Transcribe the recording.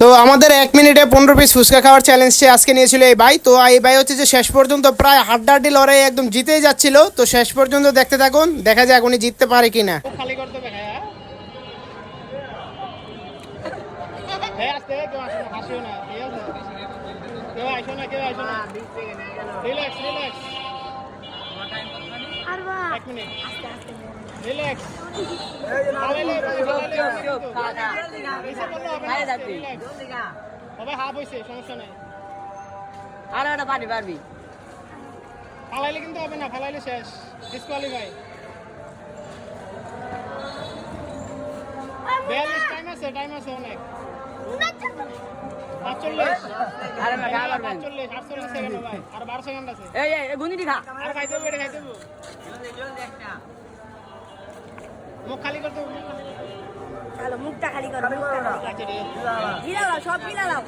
তো আমাদের এক মিনিটে পনেরো পিস ফুচকা খাওয়ার চ্যালেঞ্জটি আজকে নিয়েছিল এই ভাই। তো এই ভাই হচ্ছে যে শেষ পর্যন্ত প্রায় হাড্ডাহাড্ডি লড়াই একদম জিতেই যাচ্ছিল। তো শেষ পর্যন্ত দেখতে থাকুন দেখা যাক উনি জিততে পারে কিনা। খালি করতে হবে হ্যাঁ? আস্তে কেউ আসো না হাসিও না কেউ আসো না। কেউ আসো না রিল্যাক্স রিল্যাক্স এক মিনিট। রিল্যাক্স তবে হাফ হয়েছে সমস্যা নাই। আর একটা পানি পারবি। ফালাইলে কিন্তু হবে না ফালাইলে শেষ। ডিসকোয়ালিফাই বিয়াল্লিশ টাইম আছে টাইম আছে অনেক। মুখটা খালি করো মুখটা খালি করো। আচ্ছা সব মিলা দাও